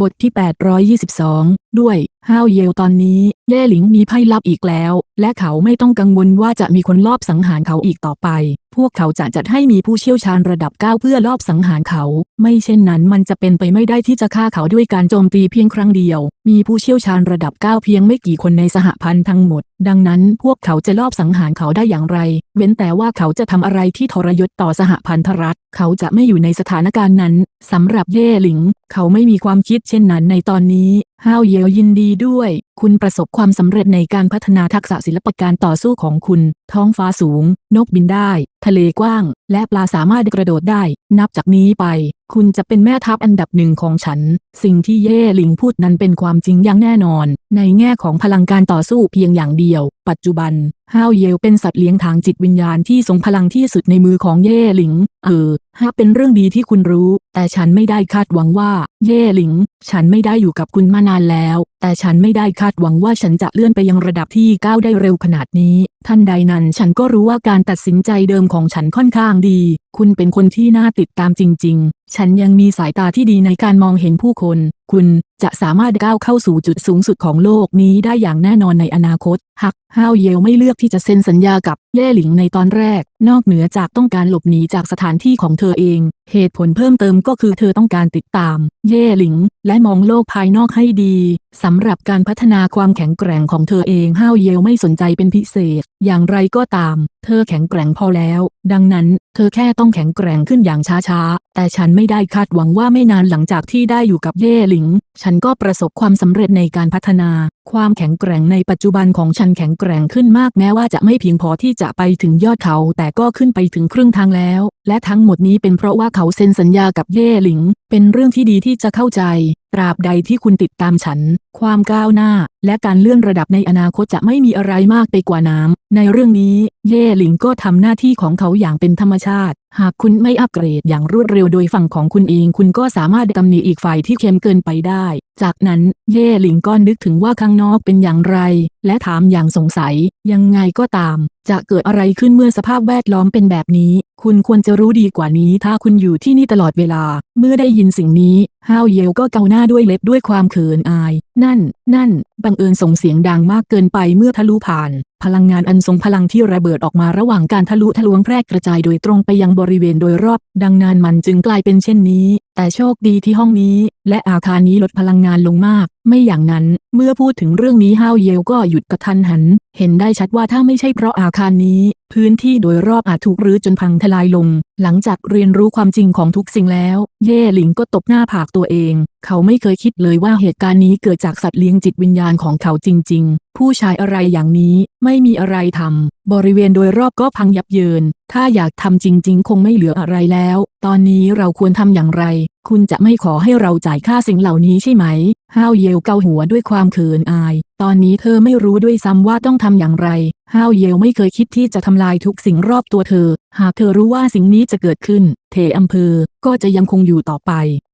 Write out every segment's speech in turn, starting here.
บทที่ 822 ด้วยห้าวเยลตอนนี้เย่หลิงมีไพ่ลับอีกแล้ว และเขาไม่ต้องกังวลว่าจะมีคนลอบสังหารเขาอีกต่อไป พวกเขาจะจัดให้มีผู้เชี่ยวชาญระดับ9เพื่อลอบสังหารเขา ไม่เช่นนั้นมันจะเป็นไปไม่ได้ที่จะฆ่าเขาด้วยการโจมตีเพียงครั้งเดียว มีผู้เชี่ยวชาญระดับ9เพียงไม่กี่คนในสหพันธ์ทั้งหมด ดังนั้นพวกเขาจะลอบสังหารเขาได้อย่างไร เว้นแต่ว่าเขาจะทำอะไรที่ทรยศต่อสหพันธรัฐ เขาจะไม่อยู่ในสถานการณ์นั้น สำหรับเย่หลิง เขาไม่มีความคิดเช่นนั้นในตอนนี้ห้าวเยวยินดีด้วย คุณประสบความสำเร็จในการพัฒนาทักษะศิลปการต่อสู้ของคุณ ท้องฟ้าสูง นกบินได้ ทะเลกว้าง และปลาสามารถกระโดดได้ นับจากนี้ไป คุณจะเป็นแม่ทัพอันดับหนึ่งของฉัน สิ่งที่เย่หลิงพูดนั้นเป็นความจริงอย่างแน่นอน ในแง่ของพลังการต่อสู้เพียงอย่างเดียว ปัจจุบันห้าวเยวเป็นสัตว์เลี้ยงทางจิตวิญญาณที่ทรงพลังที่สุดในมือของเย่หลิง เออฮะเป็นเรื่องดีที่คุณรู้แต่ฉันไม่ได้คาดหวังว่า เย่หลิง ฉันไม่ได้อยู่กับคุณมานานแล้ว แต่ฉันไม่ได้คาดหวังว่าฉันจะเลื่อนไปยังระดับที่ก้าวได้เร็วขนาดนี้ ท่านใดนั้นฉันก็รู้ว่าการตัดสินใจเดิมของฉันค่อนข้างดี คุณเป็นคนที่น่าติดตามจริง ๆ ฉันยังมีสายตาที่ดีในการมองเห็นผู้คน คุณจะสามารถก้าวเข้าสู่จุดสูงสุดของโลกนี้ได้อย่างแน่นอนในอนาคตหักห้าวเยวไม่เลือกที่จะเซ็นสัญญากับเย่หลิงในตอนแรก นอกเหนือจากต้องการหลบหนีจากสถานที่ของเธอเอง เหตุผลเพิ่มเติมก็คือเธอต้องการติดตาม เย่หลิง และมองโลกภายนอกให้ดี สำหรับการพัฒนาความแข็งแกร่งของเธอเองห้าวเยวไม่สนใจเป็นพิเศษ อย่างไรก็ตาม เธอแข็งแกร่งพอแล้ว ดังนั้น เธอแค่ต้องแข็งแกร่งขึ้นอย่างช้าๆ แต่ฉันไม่ได้คาดหวังว่าไม่นานหลังจากที่ได้อยู่กับเย่หลิง ฉันก็ประสบความสำเร็จในการพัฒนา ความแข็งแกร่งในปัจจุบันของฉันแข็งแกร่งขึ้นมากแม้ว่าจะไม่เพียงพอที่จะไปถึงยอดเขา แต่ก็ขึ้นไปถึงครึ่งทางแล้ว และทั้งหมดนี้เป็นเพราะว่าเขาเซ็นสัญญากับเย่หลิง เป็นเรื่องที่ดีที่จะเข้าใจ ตราบใดที่คุณติดตามฉันความก้าวหน้า และการเลื่อนระดับในอนาคตจะไม่มีอะไรมากไปกว่าน้ำ ในเรื่องนี้ เย่หลิงก็ทำหน้าที่ของเขาอย่างเป็นธรรมชาติ หากคุณไม่อัปเกรดอย่างรวดเร็วโดยฝั่งของคุณเอง คุณก็สามารถตำหนิอีกฝ่ายที่เข้มเกินไปได้ จากนั้น เย่หลิงก็นึกถึงว่าข้างนอกเป็นอย่างไร และถามอย่างสงสัย ยังไงก็ตาม จะเกิดอะไรขึ้นเมื่อสภาพแวดล้อมเป็นแบบนี้ คุณควรจะรู้ดีกว่านี้ ถ้าคุณอยู่ที่นี่ตลอดเวลา เมื่อได้ยินสิ่งนี้ ฮาวเยวก็เกาหน้าด้วยเล็บด้วยความเขินอายนั่น นั่น บังเอิญส่งเสียงดังมากเกินไปเมื่อทะลุผ่าน พลังงานอันทรงพลังที่ระเบิดออกมาระหว่างการทะลุทะลวงแพร่กระจายโดยตรงไปยังบริเวณโดยรอบ ดังนั้นมันจึงกลายเป็นเช่นนี้ แต่โชคดีที่ห้องนี้ และอาคารนี้ลดพลังงานลงมาก ไม่อย่างนั้น เมื่อพูดถึงเรื่องนี้ฮาวเยวก็หยุดกระทันหัน เห็นได้ชัดว่าถ้าไม่ใช่เพราะอาคารนี้ พื้นที่โดยรอบอาจถูกรื้อจนพังทลายลง หลังจากเรียนรู้ความจริงของทุกสิ่งแล้ว เย่หลิงก็ตบหน้าผากตัวเอง เขาไม่เคยคิดเลยว่าเหตุการณ์นี้เกิดจากสัตว์เลี้ยงจิตวิญญาณของเขาจริง ๆผู้ชายอะไรอย่างนี้ไม่มีอะไรทำ บริเวณโดยรอบก็พังยับเยิน ถ้าอยากทำจริง ๆ คงไม่เหลืออะไรแล้ว ตอนนี้เราควรทำอย่างไร คุณจะไม่ขอให้เราจ่ายค่าสิ่งเหล่านี้ใช่ไหม ห้าวเยวเกาหัวด้วยความเขินอาย ตอนนี้เธอไม่รู้ด้วยซ้ำว่าต้องทำอย่างไร ห้าวเยลไม่เคยคิดที่จะทำลายทุกสิ่งรอบตัวเธอ หากเธอรู้ว่าสิ่งนี้จะเกิดขึ้น เทอำเภอ ก็จะยังคงอยู่ต่อไป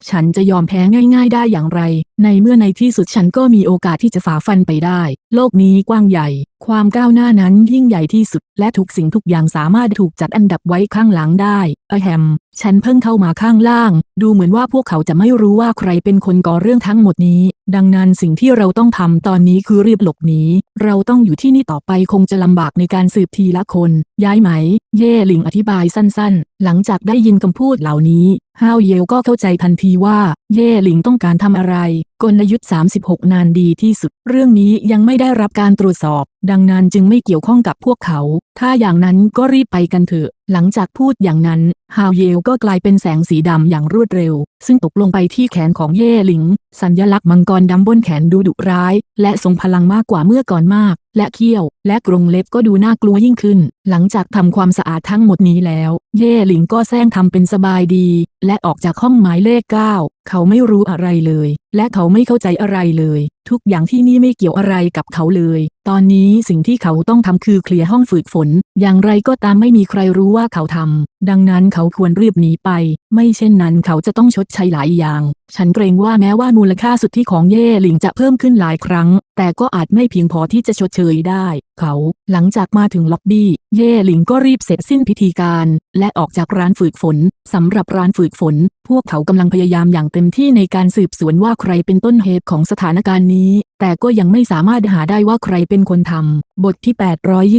ฉันจะยอมแพ้ง่ายๆได้อย่างไร ในเมื่อในที่สุดฉันก็มีโอกาสที่จะฝ่าฟันไปได้ โลกนี้กว้างใหญ่ ความก้าวหน้านั้นยิ่งใหญ่ที่สุด และทุกสิ่งทุกอย่างสามารถถูกจัดอันดับไว้ข้างหลังได้อแฮม ฉันเพิ่งเข้ามาข้างล่าง ดูเหมือนว่าพวกเขาจะไม่รู้ว่าใครเป็นคนก่อเรื่องทั้งหมดนี้ ดังนั้นสิ่งที่เราต้องทำตอนนี้คือรีบหลบหนี เราต้องอยู่ที่นี่ต่อไปคงจะลำบากในการสืบทีละคน ย้ายไหม เย่หลิงอธิบายสั้นๆ หลังจากได้ยินคำพูดเหล่านี้ ฮาวเยวก็เข้าใจทันทีว่า เย่หลิงต้องการทำอะไร กลยุทธ์ 36 นานดีที่สุด เรื่องนี้ยังไม่ได้รับการตรวจสอบ ดังนั้นจึงไม่เกี่ยวข้องกับพวกเขา ถ้าอย่างนั้นก็รีบไปกันเถอะ หลังจากพูดอย่างนั้น ฮาวเยลก็กลายเป็นแสงสีดำอย่างรวดเร็ว ซึ่งตกลงไปที่แขนของเย่หลิง สัญลักษณ์มังกรดำบนแขนดูดุร้าย และทรงพลังมากกว่าเมื่อก่อนมาก และเขี้ยว และกรงเล็บก็ดูน่ากลัวยิ่งขึ้น หลังจากทำความสะอาดทั้งหมดนี้แล้ว เย่หลิงก็แซงทำเป็นสบายดี และออกจากห้องหมายเลขเก้า เขาไม่รู้อะไรเลย และเขาไม่เข้าใจอะไรเลย ทุกอย่างที่นี่ไม่เกี่ยวอะไรกับเขาเลย ตอนนี้สิ่งที่เขาต้องทำคือเคลียร์ห้องฝึกฝน อย่างไรก็ตามไม่มีใครรู้ว่าเขาทำดังนั้นเขาควรรีบหนีไป ไม่เช่นนั้นเขาจะต้องชดใช้หลายอย่าง ฉันเกรงว่าแม้ว่ามูลค่าสุดทธิของเย่หลิงจะเพิ่มขึ้นหลายครั้ง แต่ก็อาจไม่เพียงพอที่จะชดเชยได้ เขา หลังจากมาถึงล็อบบี้เย่หลิงก็รีบเสร็จสิ้นพิธีการ และออกจากร้านฝึกฝน สำหรับร้านฝึกฝน พวกเขากำลังพยายามอย่างเต็มที่ในการสืบสวนว่าใครเป็นต้นเหตุของสถานการณ์นี้แต่ก็ยังไม่สามารถหาได้ว่าใครเป็นคนทำ บทที่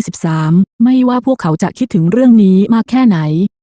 823 ไม่ว่าพวกเขาจะคิดถึงเรื่องนี้มากแค่ไหน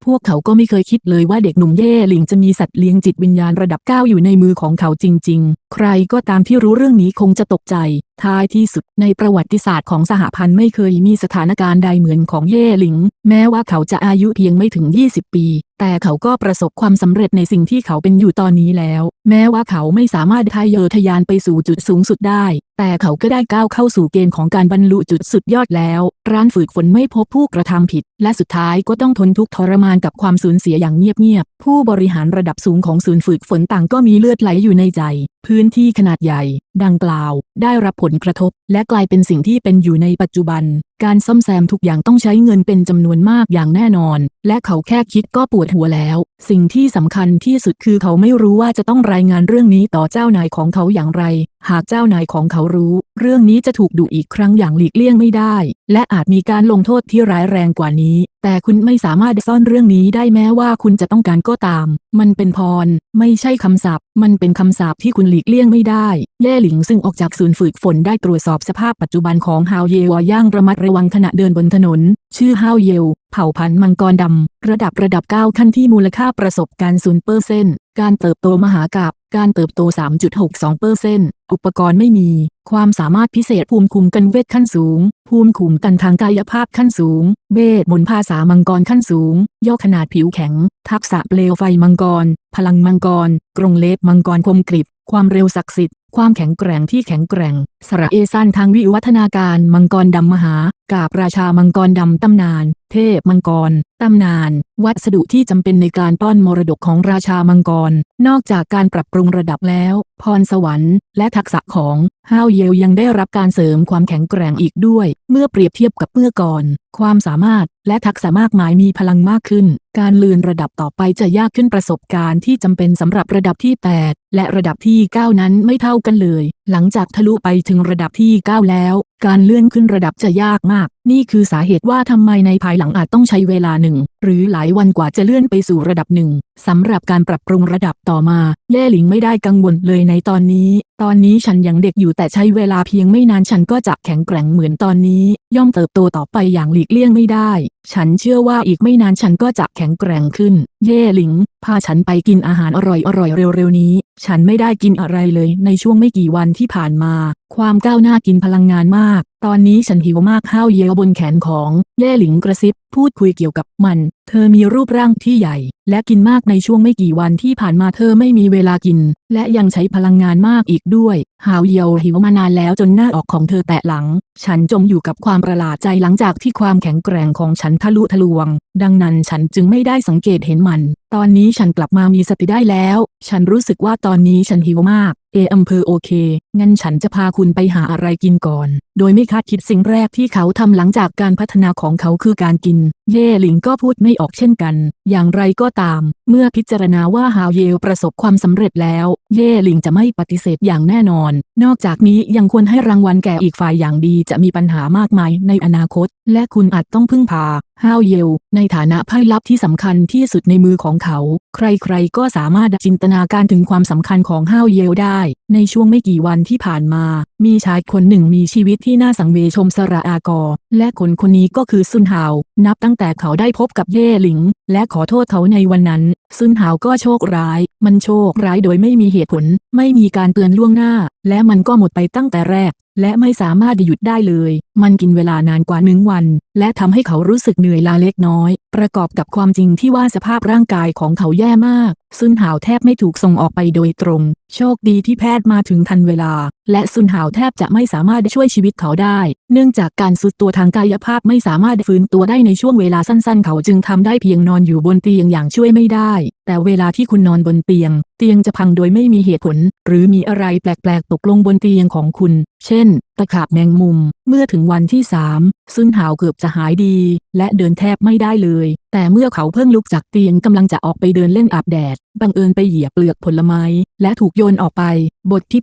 พวกเขาก็ไม่เคยคิดเลยว่าเด็กหนุ่มเย่หลิงจะมีสัตว์เลี้ยงจิตวิญญาณระดับ 9 อยู่ในมือของเขาจริง ๆ ใครก็ตามที่รู้เรื่องนี้คงจะตกใจ ท้ายที่สุดในประวัติศาสตร์ของสหพันธ์ไม่เคยมีสถานการณ์ใดเหมือนของเย่หลิง แม้ว่าเขาจะอายุเพียงไม่ถึง 20 ปี แต่เขาก็ประสบความสำเร็จในสิ่งที่เขาเป็นอยู่ตอนนี้แล้ว แม้ว่าเขาไม่สามารถทะเยอทะยานไปสู่จุดสูงสุดได้แต่เขาก็ได้ก้าวเข้าสู่เกณฑ์ของการบรรลุจุดสุดยอดแล้ว ร้านฝึกฝนไม่พบผู้กระทำผิด และสุดท้ายก็ต้องทนทุกข์ทรมานกับความสูญเสียอย่างเงียบๆ ผู้บริหารระดับสูงของศูนย์ฝึกฝนต่างก็มีเลือดไหลอยู่ในใจ พื้นที่ขนาดใหญ่ ดังกล่าว ได้รับผลกระทบ และกลายเป็นสิ่งที่เป็นอยู่ในปัจจุบัน การซ่อมแซมทุกอย่างต้องใช้เงินเป็นจำนวนมากอย่างแน่นอน และเขาแค่คิดก็ปวดหัวแล้วสิ่งที่สำคัญที่สุดคือเขาไม่รู้ว่าจะต้องรายงานเรื่องนี้ต่อเจ้านายของเขาอย่างไร หากเจ้านายของเขารู้ เรื่องนี้จะถูกดุอีกครั้งอย่างหลีกเลี่ยงไม่ได้ และอาจมีการลงโทษที่ร้ายแรงกว่านี้ แต่คุณไม่สามารถซ่อนเรื่องนี้ได้แม้ว่าคุณจะต้องการก็ตาม มันเป็นพร ไม่ใช่คำสาป มันเป็นคำสาปที่คุณหลีกเลี่ยงไม่ได้เย่หลิงซึ่งออกจากศูนย์ฝึกฝนได้ตรวจสอบสภาพปัจจุบันของฮาวเยวอย่างระมัดระวังขณะเดินบนถนน ชื่อฮาวเยวเผ่าพันธุ์มังกรดำ ระดับระดับ 9 ขั้นที่มูลค่าประสบการณ์ศูนย์เปอร์เซนต์การเติบโตมหากาบการเติบโต 3.62เปอร์เซนต์อุปกรณ์ไม่มี ความสามารถพิเศษภูมิคุ้มกันเวทขั้นสูง ภูมิคุ้มกันทางกายภาพขั้นสูง เวทมนต์ภาษามังกรขั้นสูง ย่อขนาดผิวแข็ง ทักษะเปลวไฟมังกร พลังมังกร กรงเล็บมังกรคมกริบ ความเร็วศักดิ์สิทธิ์ ความแข็งแกร่งที่แข็งแกร่ง สระเอสั้นทางวิวัฒนาการมังกรดำมหากาบราชามังกรดำตำนาน เทพมังกรตำนาน วัสดุที่จำเป็นในการป้อนมรดกของราชามังกร นอกจากการปรับปรุงระดับแล้ว พรสวรรค์ และทักษะของห้าวเยวยังได้รับการเสริมความแข็งแกร่งอีกด้วย เมื่อเปรียบเทียบกับเมื่อก่อน ความสามารถและทักษะมากมายมีพลังมากขึ้น การเลื่อนระดับต่อไปจะยากขึ้นประสบการณ์ที่จำเป็นสำหรับระดับที่ 8 และระดับที่ 9 นั้นไม่เท่ากันเลย หลังจากทะลุไปถึงระดับที่ 9 แล้ว การเลื่อนขึ้นระดับจะยากมาก นี่คือสาเหตุว่าทำไมในภายหลังอาจต้องใช้เวลาหนึ่ง หรือหลายวันกว่าจะเลื่อนไปสู่ระดับหนึ่งสำหรับการปรับปรุงระดับต่อมา แย่หลิงไม่ได้กังวลเลยในตอนนี้ ตอนนี้ฉันยังเด็กอยู่แต่ใช้เวลาเพียงไม่นานฉันก็จะแข็งแกร่งเหมือนตอนนี้ ย่อมเติบโตต่อไปอย่างหลีกเลี่ยงไม่ได้ ฉันเชื่อว่าอีกไม่นานฉันก็จะแข็งแกร่งขึ้น เย่หลิง พาฉันไปกินอาหารอร่อยอร่อยเร็วๆนี้ ฉันไม่ได้กินอะไรเลยในช่วงไม่กี่วันที่ผ่านมา ความก้าวหน้ากินพลังงานมาก ตอนนี้ฉันหิวมากข้าวเยลบนแขนของ เย่หลิงกระซิบ พูดคุยเกี่ยวกับมัน เธอมีรูปร่างที่ใหญ่ และกินมากในช่วงไม่กี่วันที่ผ่านมาเธอไม่มีเวลากิน และยังใช้พลังงานมากอีกด้วย หาวเยลหิวมานานแล้วจนหน้าออกของเธอแตะหลัง ฉันจมอยู่กับความประหลาดใจหลังจากที่ความแข็งแกร่งของฉันทะลุทะลวง ดังนั้นฉันจึงไม่ได้สังเกตเห็นมัน ตอนนี้ฉันกลับมามีสติได้แล้ว ฉันรู้สึกว่าตอนนี้ฉันหิวมาก เออำเภอโอเค งั้นฉันจะพาคุณไปหาอะไรกินก่อน โดยไม่คาดคิดสิ่งแรกที่เขาทำหลังจากการพัฒนาของเขาคือการกินเย่หลิงก็พูดไม่ออกเช่นกัน อย่างไรก็ตาม เมื่อพิจารณาว่าฮาวเยลประสบความสำเร็จแล้ว เย่หลิงจะไม่ปฏิเสธอย่างแน่นอน นอกจากนี้ยังควรให้รางวัลแก่อีกฝ่ายอย่างดีจะมีปัญหามากมายในอนาคต และคุณอาจต้องพึ่งพาฮาวเยล ในฐานะไพ่ลับที่สำคัญที่สุดในมือของเขา ใครๆก็สามารถจินตนาการถึงความสำคัญของฮาวเยลได้ ในช่วงไม่กี่วันที่ผ่านมา มีชายคนหนึ่งมีชีวิตที่น่าสังเวชมสระอากอ และคนคนนี้ก็คือซุนฮาว นับตั้งแต่เขาได้พบกับเย่หลิง และขอโทษเขาในวันนั้นซุนฮาวก็โชคร้าย มันโชคร้ายโดยไม่มีเหตุผล ไม่มีการเตือนล่วงหน้า และมันก็หมดไปตั้งแต่แรก และไม่สามารถหยุดได้เลย มันกินเวลานานกว่าหนึ่งวัน และทำให้เขารู้สึกเหนื่อยลาเล็กน้อย ประกอบกับความจริงที่ว่าสภาพร่างกายของเขาแย่มาก ซุนหาวแทบไม่ถูกส่งออกไปโดยตรง โชคดีที่แพทย์มาถึงทันเวลา และซุนหาวแทบจะไม่สามารถช่วยชีวิตเขาได้ เนื่องจากการสุดตัวทางกายภาพไม่สามารถฟื้นตัวได้ในช่วงเวลาสั้นๆ เขาจึงทำได้เพียงนอนอยู่บนเตียงอย่างช่วยไม่ได้ แต่เวลาที่คุณนอนบนเตียง เตียงจะพังโดยไม่มีเหตุผล หรือมีอะไรแปลกๆตกลงบนเตียงของคุณ เช่น ตะขาบแมงมุม เมื่อถึงวันที่สามซุนหาวเกือบจะหายดี และเดินแทบไม่ได้เลย แต่เมื่อเขาเพิ่งลุกจากเตียงกำลังจะออกไปเดินเล่นอาบแดด บังเอิญไปเหยียบเปลือกผลไม้ และถูกโยนออกไป บทที่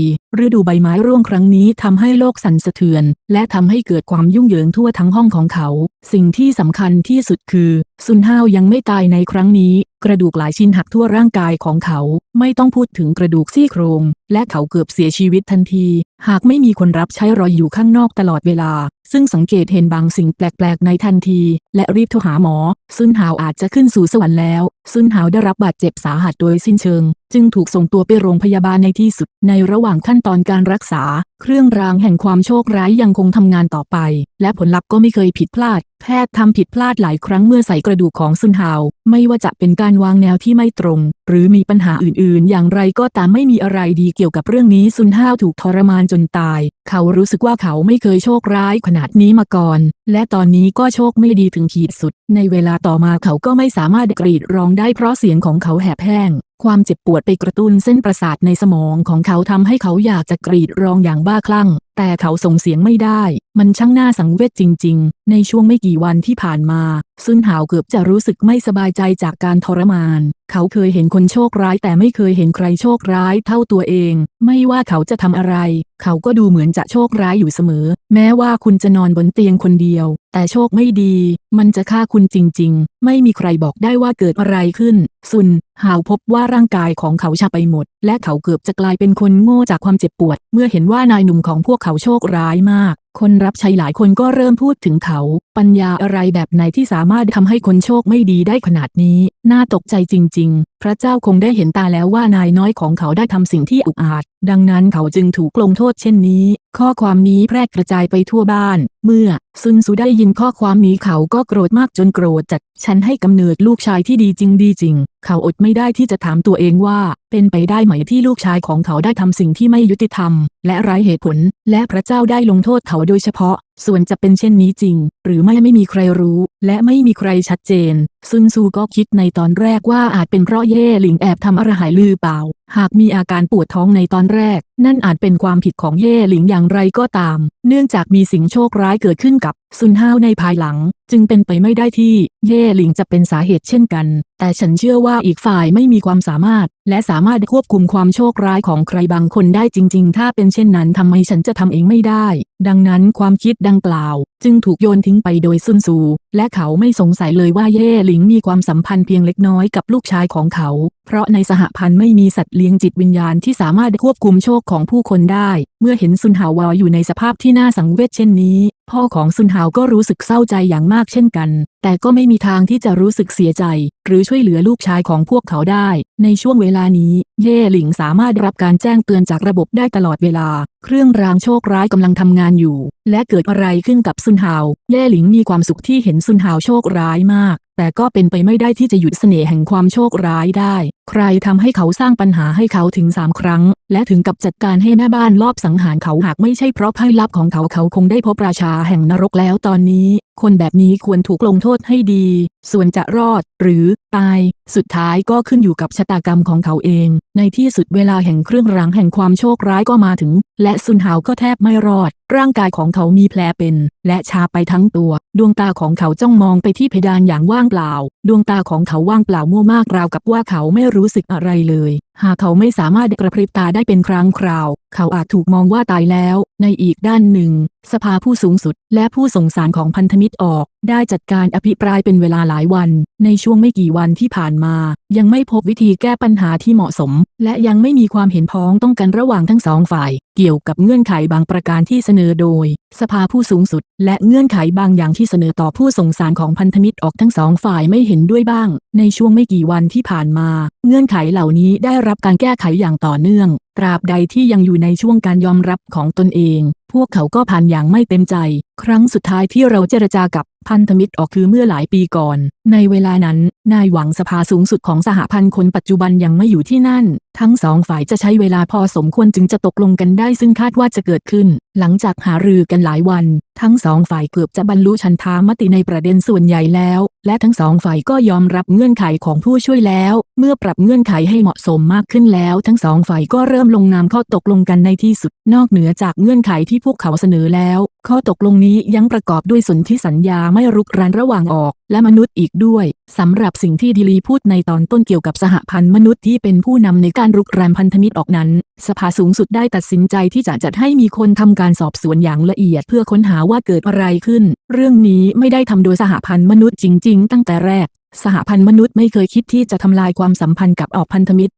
824 ฤดูใบไม้ร่วงครั้งนี้ทำให้โลกสั่นสะเทือน และทำให้เกิดความยุ่งเหยิงทั่วทั้งห้องของเขา สิ่งที่สำคัญที่สุดคือ ซุนห้าวยังไม่ตายในครั้งนี้ กระดูกหลายชิ้นหักทั่วร่างกายของเขา ไม่ต้องพูดถึงกระดูกซี่โครง และเขาเกือบเสียชีวิตทันทีหากไม่มีคนรับใช้รอยอยู่ข้างนอกตลอดเวลา ซึ่งสังเกตเห็นบางสิ่งแปลกๆ ในทันที และรีบโทรหาหมอ ซุนหาวอาจจะขึ้นสู่สวรรค์แล้ว ซุนหาวได้รับบาดเจ็บสาหัสโดยสิ้นเชิง จึงถูกส่งตัวไปโรงพยาบาลในที่สุด ในระหว่างขั้นตอนการรักษา เครื่องรางแห่งความโชคร้ายยังคงทำงานต่อไป และผลลัพธ์ก็ไม่เคยผิดพลาด แพทย์ทำผิดพลาดหลายครั้งเมื่อใส่กระดูกของซุนหาว ไม่ว่าจะเป็นการวางแนวที่ไม่ตรง หรือมีปัญหาอื่นๆ อย่างไรก็ตามไม่มีอะไรดีเกี่ยวกับเรื่องนี้ซุนห้าวถูกทรมานจนตาย เขารู้สึกว่าเขาไม่เคยโชคร้ายขนาดนี้มาก่อน และตอนนี้ก็โชคไม่ดีถึงขีดสุด ในเวลาต่อมาเขาก็ไม่สามารถกรีดร้องได้เพราะเสียงของเขาแหบแห้งความเจ็บปวดไปกระตุ้นเส้นประสาทในสมองของเขาทำให้เขาอยากจะกรีดร้องอย่างบ้าคลั่ง แต่เขาส่งเสียงไม่ได้ มันช่างน่าสังเวชจริง ๆ ในช่วงไม่กี่วันที่ผ่านมา ซุนหาวเกือบจะรู้สึกไม่สบายใจจากการทรมาน เขาเคยเห็นคนโชคร้ายแต่ไม่เคยเห็นใครโชคร้ายเท่าตัวเอง ไม่ว่าเขาจะทำอะไร เขาก็ดูเหมือนจะโชคร้ายอยู่เสมอ แม้ว่าคุณจะนอนบนเตียงคนเดียว แต่โชคไม่ดี มันจะฆ่าคุณจริง ๆ ไม่มีใครบอกได้ว่าเกิดอะไรขึ้น ซุนหาวพบว่าร่างกายของเขาชาไปหมด และเขาเกือบจะกลายเป็นคนโง่จากความเจ็บปวด เมื่อเห็นว่านายหนุ่มของพวกเขาโชคร้ายมาก คนรับใช้หลายคนก็เริ่มพูดถึงเขา ปัญญาอะไรแบบไหนที่สามารถทำให้คนโชคไม่ดีได้ขนาดนี้ น่าตกใจจริง ๆ พระเจ้าคงได้เห็นตาแล้วว่านายน้อยของเขาได้ทำสิ่งที่อุกอาจ ดังนั้นเขาจึงถูกลงโทษเช่นนี้ ข้อความนี้แพร่กระจายไปทั่วบ้าน เมื่อซุนซูได้ยินข้อความนี้เขาก็โกรธมากจนโกรธจัด ฉันให้กำเนิดลูกชายที่ดีจริงดีจริง เขาอดไม่ได้ที่จะถามตัวเองว่า เป็นไปได้ไหมที่ลูกชายของเขาได้ทำสิ่งที่ไม่ยุติธรรม และไร้เหตุผล และพระเจ้าได้ลงโทษเขาโดยเฉพาะส่วนจะเป็นเช่นนี้จริง หรือไม่ไม่มีใครรู้ และไม่มีใครชัดเจน ซุนซูก็คิดในตอนแรกว่าอาจเป็นเพราะเย่หลิงแอบทำอะไรหายลือเปล่า หากมีอาการปวดท้องในตอนแรก นั่นอาจเป็นความผิดของเย่หลิงอย่างไรก็ตาม เนื่องจากมีสิ่งโชคร้ายเกิดขึ้นกับ ซุนห้าวในภายหลัง จึงเป็นไปไม่ได้ที่ เย่หลิงจะเป็นสาเหตุเช่นกัน แต่ฉันเชื่อว่าอีกฝ่ายไม่มีความสามารถ และสามารถควบคุมความโชคร้ายของใครบางคนได้จริง ๆ ถ้าเป็นเช่นนั้นทำไมฉันจะทำเองไม่ได้ ดังนั้นความคิดดังกล่าว จึงถูกโยนทิ้งไปโดยซุนซู และเขาไม่สงสัยเลยว่าเย่หลิงมีความสัมพันธ์เพียงเล็กน้อยกับลูกชายของเขา เพราะในสหพันธ์ไม่มีสัตว์เลี้ยงจิตวิญญาณที่สามารถควบคุมโชคของผู้คนได้ เมื่อเห็นซุนหาวาอยู่ในสภาพที่น่าสังเวชเช่นนี้ พ่อของซุนหาวก็รู้สึกเศร้าใจอย่างมากเช่นกัน แต่ก็ไม่มีทางที่จะรู้สึกเสียใจ หรือช่วยเหลือลูกชายของพวกเขาได้ ในช่วงเวลานี้ เย่หลิงสามารถรับการแจ้งเตือนจากระบบได้ตลอดเวลา เครื่องรางโชคร้ายกำลังทำงานอยู่ และเกิดอะไรขึ้นกับซุนหาว เย่หลิงมีความสุขที่เห็นซุนหาวโชคร้ายมาก แต่ก็เป็นไปไม่ได้ที่จะหยุดเสน่ห์แห่งความโชคร้ายได้ ใครทำให้เขาสร้างปัญหาให้เขาถึงสามครั้ง และถึงกับจัดการให้แม่บ้านลอบสังหารเขาหากไม่ใช่เพราะไพ่ลับของเขาเขาคงได้พบราชาแห่งนรกแล้วตอนนี้ คนแบบนี้ควรถูกลงโทษให้ดี ส่วนจะรอด หรือตาย สุดท้ายก็ขึ้นอยู่กับชะตากรรมของเขาเอง ในที่สุดเวลาแห่งเครื่องรางแห่งความโชคร้ายก็มาถึง และซุนหาวก็แทบไม่รอด ร่างกายของเขามีแผลเป็น และชาไปทั้งตัว ดวงตาของเขาจ้องมองไปที่เพดานอย่างว่างเปล่า ดวงตาของเขาว่างเปล่ามั่วมากราวกับว่าเขาไม่รู้สึกอะไรเลย หากเขาไม่สามารถกระพริบตาได้เป็นครั้งคราว เขาอาจถูกมองว่าตายแล้วในอีกด้านหนึ่ง สภาผู้สูงสุดและผู้ส่งสารของพันธมิตรออก ได้จัดการอภิปรายเป็นเวลาหลายวัน ในช่วงไม่กี่วันที่ผ่านมา ยังไม่พบวิธีแก้ปัญหาที่เหมาะสม และยังไม่มีความเห็นพ้องต้องกันระหว่างทั้งสองฝ่าย เกี่ยวกับเงื่อนไขบางประการที่เสนอโดย สภาผู้สูงสุด และเงื่อนไขบางอย่างที่เสนอต่อผู้ส่งสารของพันธมิตรออกทั้งสองฝ่ายไม่เห็นด้วยบ้าง ในช่วงไม่กี่วันที่ผ่านมา เงื่อนไขเหล่านี้ได้รับการแก้ไขอย่างต่อเนื่อง ตราบใดที่ยังอยู่ในช่วงการยอมรับของตนเอง พวกเขาก็ผ่านอย่างไม่เต็มใจ ครั้งสุดท้ายที่เราเจรจากับ พันธมิตรออกคือเมื่อหลายปีก่อน ในเวลานั้น นายหวังสภาสูงสุดของสหพันธ์คนปัจจุบันยังไม่อยู่ที่นั่น ทั้งสองฝ่ายจะใช้เวลาพอสมควรจึงจะตกลงกันได้ซึ่งคาดว่าจะเกิดขึ้น หลังจากหารือกันหลายวัน ทั้งสองฝ่ายเกือบจะบรรลุชันทามติในประเด็นส่วนใหญ่แล้ว และทั้งสองฝ่ายก็ยอมรับเงื่อนไขของผู้ช่วยแล้ว เมื่อปรับเงื่อนไขให้เหมาะสมมากขึ้นแล้ว ทั้งสองฝ่ายก็เริ่มลงนามข้อตกลงกันในที่สุด นอกเหนือจากเงื่อนไขที่พวกเขาเสนอแล้ว ข้อตกลงนี้ยังประกอบด้วยสนธิสัญญาไม่รุกรานระหว่างออก และมนุษย์อีกด้วยสำหรับสิ่งที่ดิลีพูดในตอนต้นเกี่ยวกับสหพันธ์มนุษย์ที่เป็นผู้นำในการรุกรานพันธมิตรออกนั้น สภาสูงสุดได้ตัดสินใจที่จะจัดให้มีคนทำการสอบสวนอย่างละเอียดเพื่อค้นหาว่าเกิดอะไรขึ้น เรื่องนี้ไม่ได้ทำโดยสหพันธ์มนุษย์จริง ๆ ตั้งแต่แรกสหพันธ์มนุษย์ไม่เคยคิดที่จะทำลายความสัมพันธ์กับออกพันธมิตร